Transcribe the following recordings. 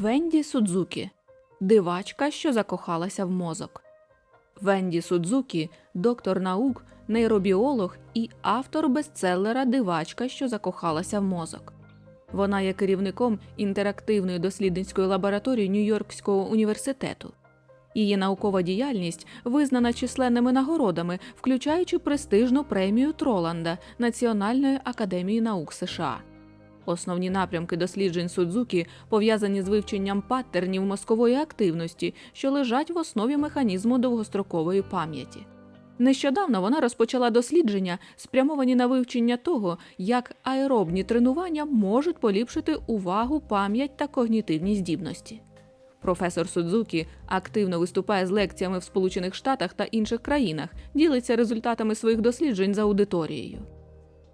Венді Судзукі дивачка, що закохалася в мозок. Венді Судзукі доктор наук, нейробіолог і автор бестселера Дивачка, що закохалася в мозок. Вона є керівником інтерактивної дослідницької лабораторії Нью-Йоркського університету. Її наукова діяльність визнана численними нагородами, включаючи престижну премію Троланда Національної академії наук США. Основні напрямки досліджень Судзукі пов'язані з вивченням паттернів мозкової активності, що лежать в основі механізму довгострокової пам'яті. Нещодавно вона розпочала дослідження, спрямовані на вивчення того, як аеробні тренування можуть поліпшити увагу, пам'ять та когнітивні здібності. Професор Судзукі активно виступає з лекціями в Сполучених Штатах та інших країнах, ділиться результатами своїх досліджень за аудиторією.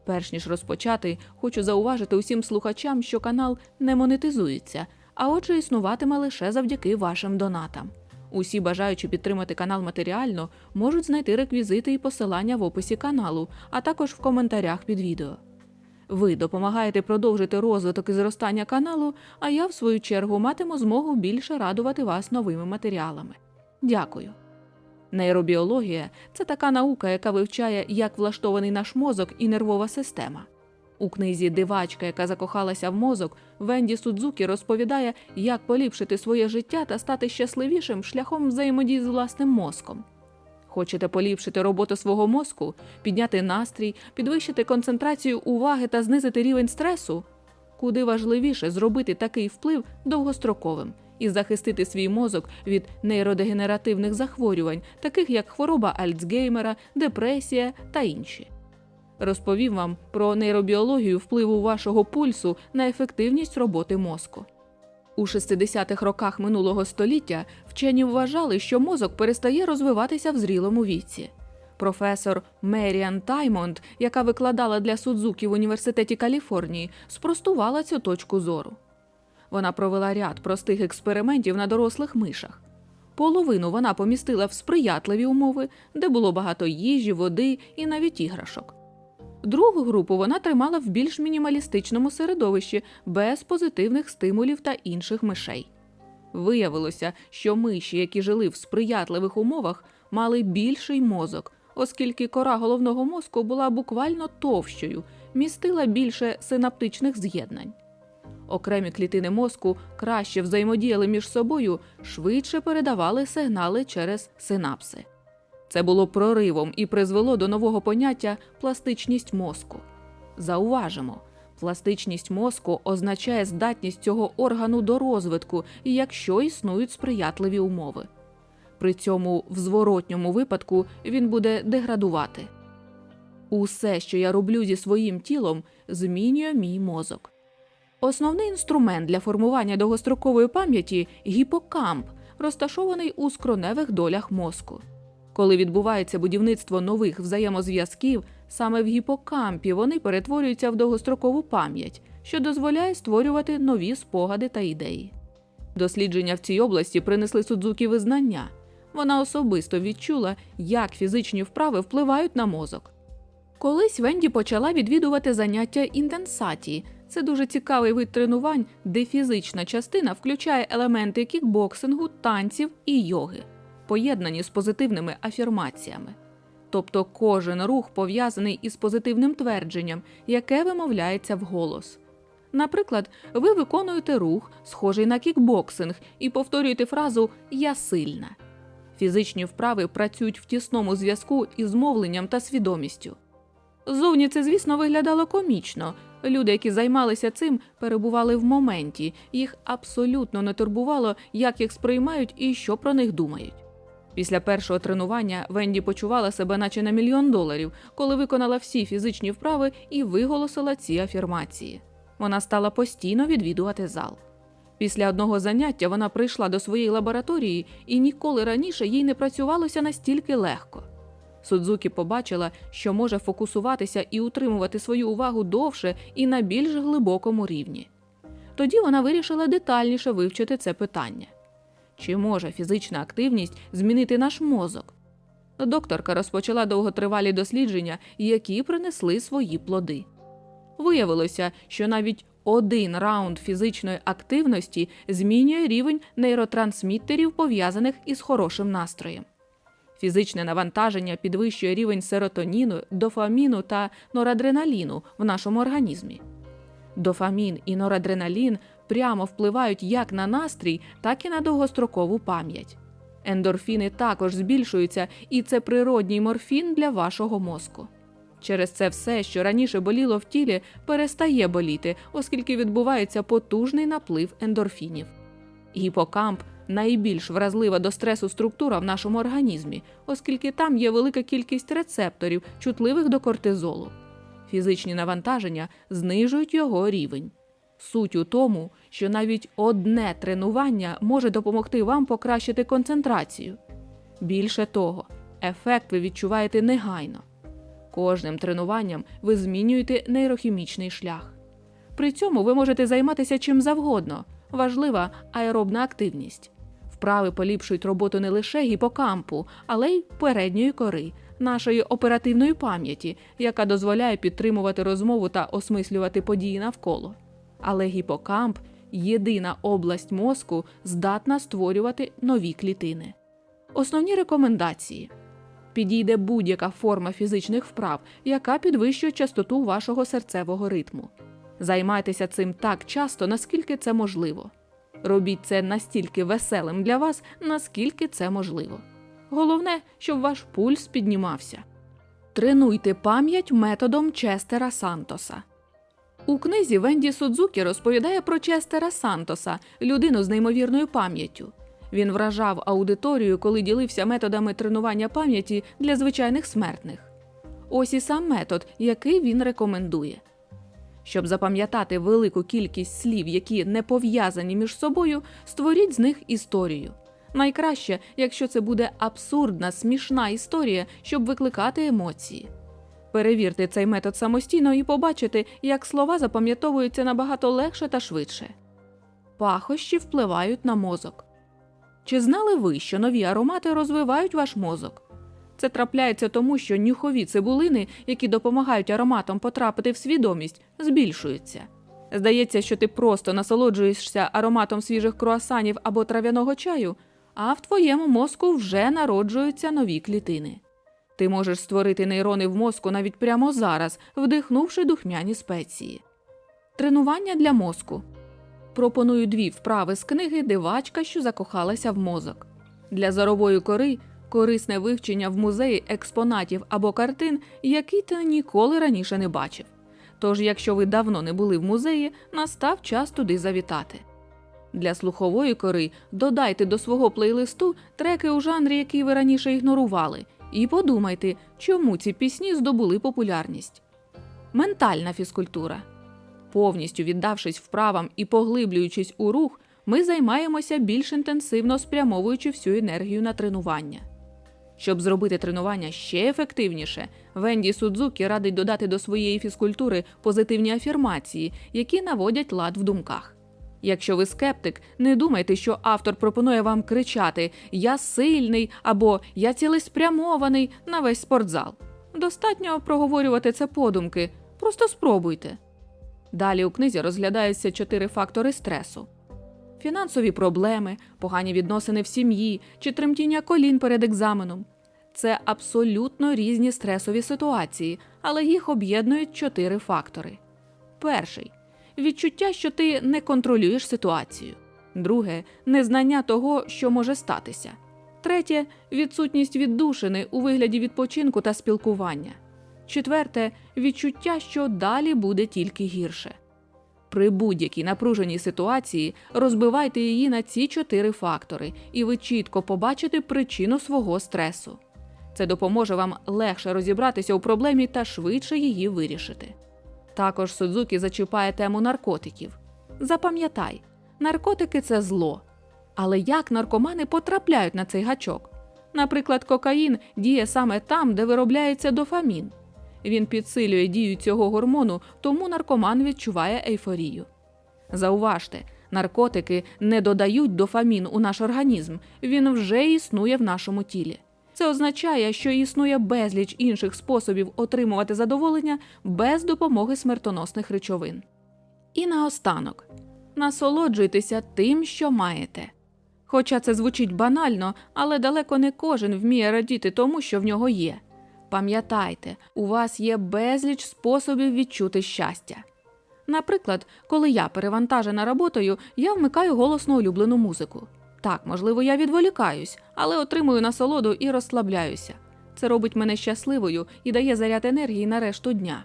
Перш ніж розпочати, хочу зауважити усім слухачам, що канал не монетизується, а отже, існуватиме лише завдяки вашим донатам. Усі бажаючі підтримати канал матеріально можуть знайти реквізити і посилання в описі каналу, а також в коментарях під відео. Ви допомагаєте продовжити розвиток і зростання каналу, а я, в свою чергу, матиму змогу більше радувати вас новими матеріалами. Дякую. Нейробіологія це така наука, яка вивчає, як влаштований наш мозок і нервова система. У книзі Дивачка, яка закохалася в мозок, Венді Судзукі розповідає, як поліпшити своє життя та стати щасливішим шляхом взаємодії з власним мозком. Хочете поліпшити роботу свого мозку, підняти настрій, підвищити концентрацію уваги та знизити рівень стресу? Куди важливіше зробити такий вплив довгостроковим і захистити свій мозок від нейродегенеративних захворювань, таких як хвороба Альцгеймера, депресія та інші. Розповім вам про нейробіологію впливу вашого пульсу на ефективність роботи мозку. У 60-х роках минулого століття вчені вважали, що мозок перестає розвиватися в зрілому віці. Професор Меріан Таймонд, яка викладала для Судзукі в університеті Каліфорнії, спростувала цю точку зору. Вона провела ряд простих експериментів на дорослих мишах. Половину вона помістила в сприятливі умови, де було багато їжі, води і навіть іграшок. Другу групу вона тримала в більш мінімалістичному середовищі, без позитивних стимулів та інших мишей. Виявилося, що миші, які жили в сприятливих умовах, мали більший мозок, оскільки кора головного мозку була буквально товщою, містила більше синаптичних з'єднань. Окремі клітини мозку краще взаємодіяли між собою, швидше передавали сигнали через синапси. Це було проривом і призвело до нового поняття пластичність мозку. Зауважимо, пластичність мозку означає здатність цього органу до розвитку, якщо існують сприятливі умови. При цьому в зворотньому випадку він буде деградувати. Усе, що я роблю зі своїм тілом, змінює мій мозок. Основний інструмент для формування довгострокової пам'яті гіпокамп, розташований у скроневих долях мозку. Коли відбувається будівництво нових взаємозв'язків, саме в гіпокампі вони перетворюються в довгострокову пам'ять, що дозволяє створювати нові спогади та ідеї. Дослідження в цій області принесли Судзукі визнання. Вона особисто відчула, як фізичні вправи впливають на мозок. Колись Венді почала відвідувати заняття інтенсаті. Це дуже цікавий вид тренувань, де фізична частина включає елементи кікбоксингу, танців і йоги, поєднані з позитивними афірмаціями. Тобто кожен рух пов'язаний із позитивним твердженням, яке вимовляється вголос. Наприклад, ви виконуєте рух, схожий на кікбоксинг, і повторюєте фразу Я сильна. Фізичні вправи працюють в тісному зв'язку із мовленням та свідомістю. Зовні це, звісно, виглядало комічно. Люди, які займалися цим, перебували в моменті, їх абсолютно не турбувало, як їх сприймають і що про них думають. Після першого тренування Венді почувала себе наче на мільйон доларів, коли виконала всі фізичні вправи і виголосила ці афірмації. Вона стала постійно відвідувати зал. Після одного заняття вона прийшла до своєї лабораторії і ніколи раніше їй не працювалося настільки легко. Судзукі побачила, що може фокусуватися і утримувати свою увагу довше і на більш глибокому рівні. Тоді вона вирішила детальніше вивчити це питання. Чи може фізична активність змінити наш мозок? Докторка розпочала довготривалі дослідження, які принесли свої плоди. Виявилося, що навіть один раунд фізичної активності змінює рівень нейротрансміттерів, пов'язаних із хорошим настроєм. Фізичне навантаження підвищує рівень серотоніну, дофаміну та норадреналіну в нашому організмі. Дофамін і норадреналін прямо впливають як на настрій, так і на довгострокову пам'ять. Ендорфіни також збільшуються, і це природній морфін для вашого мозку. Через це все, що раніше боліло в тілі, перестає боліти, оскільки відбувається потужний наплив ендорфінів. Гіпокамп найбільш вразлива до стресу структура в нашому організмі, оскільки там є велика кількість рецепторів, чутливих до кортизолу. Фізичні навантаження знижують його рівень. Суть у тому, що навіть одне тренування може допомогти вам покращити концентрацію. Більше того, ефект ви відчуваєте негайно. Кожним тренуванням ви змінюєте нейрохімічний шлях. При цьому ви можете займатися чим завгодно. Важлива аеробна активність. Вправи поліпшують роботу не лише гіпокампу, але й передньої кори, нашої оперативної пам'яті, яка дозволяє підтримувати розмову та осмислювати події навколо. Але гіпокамп єдина область мозку, здатна створювати нові клітини. Основні рекомендації: підійде будь-яка форма фізичних вправ, яка підвищує частоту вашого серцевого ритму. Займайтеся цим так часто, наскільки це можливо. Робіть це настільки веселим для вас, наскільки це можливо. Головне, щоб ваш пульс піднімався. Тренуйте пам'ять методом Честера Сантоса. У книзі Венді Судзукі розповідає про Честера Сантоса, людину з неймовірною пам'яттю. Він вражав аудиторію, коли ділився методами тренування пам'яті для звичайних смертних. Ось і сам метод, який він рекомендує. Щоб запам'ятати велику кількість слів, які не пов'язані між собою, створіть з них історію. Найкраще, якщо це буде абсурдна, смішна історія, щоб викликати емоції. Перевірте цей метод самостійно і побачите, як слова запам'ятовуються набагато легше та швидше. Пахощі впливають на мозок. Чи знали ви, що нові аромати розвивають ваш мозок? Це трапляється тому, що нюхові цибулини, які допомагають ароматам потрапити в свідомість, збільшуються. Здається, що ти просто насолоджуєшся ароматом свіжих круасанів або трав'яного чаю, а в твоєму мозку вже народжуються нові клітини. Ти можеш створити нейрони в мозку навіть прямо зараз, вдихнувши духмяні спеції. Тренування для мозку. Пропоную дві вправи з книги Дивачка, що закохалася в мозок. Для заробої кори корисне вивчення в музеї експонатів або картин, які ти ніколи раніше не бачив. Тож, якщо ви давно не були в музеї, настав час туди завітати. Для слухової кори додайте до свого плейлисту треки у жанрі, який ви раніше ігнорували, і подумайте, чому ці пісні здобули популярність. Ментальна фізкультура. Повністю віддавшись вправам і поглиблюючись у рух, ми займаємося більш інтенсивно спрямовуючи всю енергію на тренування. Щоб зробити тренування ще ефективніше, Венді Судзукі радить додати до своєї фізкультури позитивні афірмації, які наводять лад в думках. Якщо ви скептик, не думайте, що автор пропонує вам кричати Я сильний або Я цілеспрямований на весь спортзал. Достатньо проговорювати це подумки, просто спробуйте. Далі у книзі розглядаються чотири фактори стресу: фінансові проблеми, погані відносини в сім'ї чи тремтіння колін перед екзаменом. Це абсолютно різні стресові ситуації, але їх об'єднують чотири фактори. Перший відчуття, що ти не контролюєш ситуацію. Друге незнання того, що може статися. Третє відсутність віддушини у вигляді відпочинку та спілкування. Четверте відчуття, що далі буде тільки гірше. При будь-якій напруженій ситуації розбивайте її на ці чотири фактори, і ви чітко побачите причину свого стресу. Це допоможе вам легше розібратися у проблемі та швидше її вирішити. Також Судзукі зачіпає тему наркотиків. Запам'ятай, наркотики це зло. Але як наркомани потрапляють на цей гачок? Наприклад, кокаїн діє саме там, де виробляється дофамін. Він підсилює дію цього гормону, тому наркоман відчуває ейфорію. Зауважте, наркотики не додають дофамін у наш організм, він вже існує в нашому тілі. Це означає, що існує безліч інших способів отримувати задоволення без допомоги смертоносних речовин. І наостанок насолоджуйтеся тим, що маєте. Хоча це звучить банально, але далеко не кожен вміє радіти тому, що в нього є. Пам'ятайте, у вас є безліч способів відчути щастя. Наприклад, коли я перевантажена роботою, я вмикаю голосно улюблену музику. Так, можливо, я відволікаюсь, але отримую насолоду і розслабляюся. Це робить мене щасливою і дає заряд енергії на решту дня.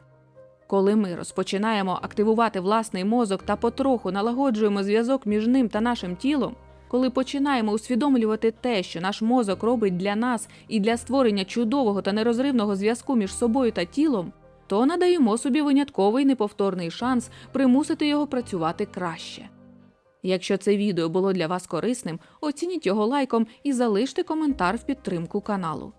Коли ми розпочинаємо активувати власний мозок та потроху налагоджуємо зв'язок між ним та нашим тілом, коли починаємо усвідомлювати те, що наш мозок робить для нас і для створення чудового та нерозривного зв'язку між собою та тілом, то надаємо собі винятковий неповторний шанс примусити його працювати краще. Якщо це відео було для вас корисним, оцініть його лайком і залиште коментар в підтримку каналу.